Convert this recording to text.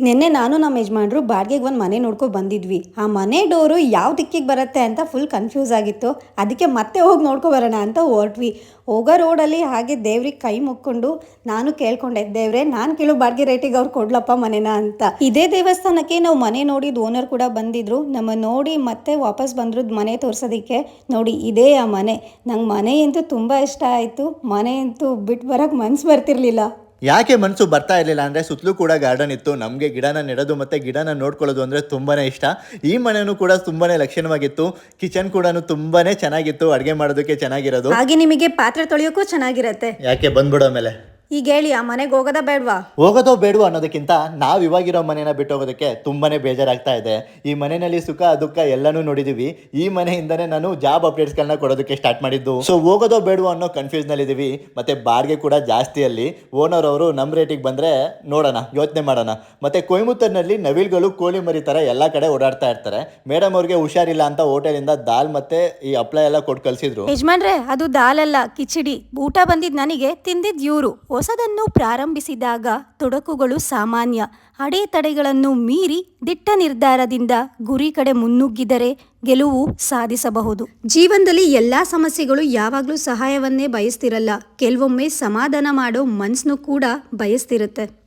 ನಿನ್ನೆ ನಾನು ನಮ್ಮ ಯಜಮಾನ್ರು ಬಾಡಿಗೆಗೆ ಒಂದು ಮನೆ ನೋಡ್ಕೊ ಬಂದಿದ್ವಿ. ಆ ಮನೆ ಡೋರು ಯಾವ ದಿಕ್ಕಿಗೆ ಬರುತ್ತೆ ಅಂತ ಫುಲ್ ಕನ್ಫ್ಯೂಸ್ ಆಗಿತ್ತು. ಅದಕ್ಕೆ ಮತ್ತೆ ಹೋಗಿ ನೋಡ್ಕೊ ಬರೋಣ ಅಂತ ಹೊರಟ್ವಿ. ಹೋಗೋ ರೋಡಲ್ಲಿ ಹಾಗೆ ದೇವ್ರಿಗೆ ಕೈ ಮುಕ್ಕೊಂಡು ನಾನು ಕೇಳ್ಕೊಂಡೆ, ದೇವ್ರೆ, ನಾನು ಕೇಳೋ ಬಾಡಿಗೆ ರೇಟಿಗೆ ಅವ್ರು ಕೊಡ್ಲಪ್ಪ ಮನೆನ ಅಂತ. ಇದೇ ದೇವಸ್ಥಾನಕ್ಕೆ ನಾವು ಮನೆ ನೋಡಿದ ಓನರ್ ಕೂಡ ಬಂದಿದ್ರು. ನಮ್ಮ ನೋಡಿ ಮತ್ತೆ ವಾಪಸ್ ಬಂದ್ರು ಮನೆ ತೋರ್ಸೋದಕ್ಕೆ. ನೋಡಿ, ಇದೇ ಆ ಮನೆ. ನಂಗೆ ಮನೆ ಅಂತೂ ತುಂಬ ಇಷ್ಟ ಆಯಿತು. ಮನೆ ಅಂತೂ ಬಿಟ್ಟು ಬರೋಕ್ಕೆ ಮನ್ಸು ಬರ್ತಿರ್ಲಿಲ್ಲ. ಯಾಕೆ ಮನಸ್ಸು ಬರ್ತಾ ಇರಲಿಲ್ಲ ಅಂದರೆ ಸುತ್ತಲೂ ಕೂಡ ಗಾರ್ಡನ್ ಇತ್ತು ನಮಗೆ ಗಿಡನ ನೆಡೋದು ಮತ್ತು ಗಿಡನ ನೋಡ್ಕೊಳ್ಳೋದು ಅಂದರೆ ತುಂಬಾ ಇಷ್ಟ. ಈ ಮನೆಯೂ ಕೂಡ ತುಂಬಾ ಲಕ್ಷಣವಾಗಿತ್ತು. ಕಿಚನ್ ಕೂಡ ತುಂಬಾ ಚೆನ್ನಾಗಿತ್ತು ಅಡುಗೆ ಮಾಡೋದಕ್ಕೆ ಚೆನ್ನಾಗಿರೋದು. ಹಾಗೆ ನಿಮಗೆ ಪಾತ್ರೆ ತೊಳೆಯೋಕ್ಕೂ ಚೆನ್ನಾಗಿರತ್ತೆ. ಯಾಕೆ ಬಂದ್ಬಿಡೋ ಮೇಲೆ ಈಗ ಹೇಳಿ ಆ ಮನೆಗೆ ಹೋಗೋದ ಬೇಡವಾ? ಹೋಗೋದೋ ಬೇಡವೋ ಅನ್ನೋದಕ್ಕಿಂತ ನಾವು ಇವಾಗಿರೋ ಮನೇನ ಬಿಟ್ಟು ಹೋಗೋದಕ್ಕೆ ತುಂಬಾನೇ ಬೇಜಾರಾಗ್ತಾ ಇದೆ. ಈ ಮನೆಯಲ್ಲಿ ಸುಖ ದುಃಖ ಎಲ್ಲನೂ ನೋಡಿದೀವಿ. ಈ ಮನೆಯಿಂದನೇ ನಾನು ಜಾಬ್ ಅಪ್ಡೇಟ್ಸ್ಗಳನ್ನ ಕೊಡೋದಕ್ಕೆ ಸ್ಟಾರ್ಟ್ ಮಾಡಿದ್ದು. ಸೊ ಹೋಗೋದೋ ಬೇಡವೋ ಅನ್ನೋ ಕನ್ಫ್ಯೂಸ್ನಲ್ಲಿ ಇದೀವಿ ಮತ್ತೆ ಬಾಡಿಗೆ ಕೂಡ ಜಾಸ್ತಿ ಅಲ್ಲಿ. ಓನರ್ ಅವರು ನಮ್ಮ ರೇಟಿಗೆ ಬಂದ್ರೆ ನೋಡೋಣ ಯೋಚನೆ ಮಾಡೋಣ. ಮತ್ತೆ ಕೊಯಮತ್ತೂರಿನಲ್ಲಿ ನವಿಲ್ಗಳು ಕೋಳಿ ಮರಿ ತರ ಎಲ್ಲ ಕಡೆ ಓಡಾಡ್ತಾ ಇರ್ತಾರೆ. ಮೇಡಮ್ ಅವ್ರಿಗೆ ಹುಷಾರಿಲ್ಲ ಅಂತ ಹೋಟೆಲಿಂದ ದಾಲ್ ಮತ್ತೆ ಈ ಹಪ್ಳ ಎಲ್ಲ ಕೊಟ್ಟು ಕಳ್ಸಿದ್ರು. ಯಜಮಾನ್ರೆ ಅದು ಅಲ್ಲ ಕಿಚಡಿ. ಊಟ ಬಂದಿದ್ ನನಗೆ ತಿಂದಿದ್ ಇವ್ರು. ಹೊಸದನ್ನು ಪ್ರಾರಂಭಿಸಿದಾಗ ತೊಡಕುಗಳು ಸಾಮಾನ್ಯ. ಅಡೆತಡೆಗಳನ್ನು ಮೀರಿ ದಿಟ್ಟ ನಿರ್ಧಾರದಿಂದ ಗುರಿ ಕಡೆ ಮುನ್ನುಗ್ಗಿದರೆ ಗೆಲುವು ಸಾಧಿಸಬಹುದು. ಜೀವನದಲ್ಲಿ ಎಲ್ಲ ಸಮಸ್ಯೆಗಳು ಯಾವಾಗಲೂ ಸಹಾಯವನ್ನೇ ಬಯಸ್ತಿರಲ್ಲ. ಕೆಲವೊಮ್ಮೆ ಸಮಾಧಾನ ಮಾಡೋ ಮನಸ್ಸನ್ನು ಕೂಡ ಬಯಸ್ತಿರುತ್ತೆ.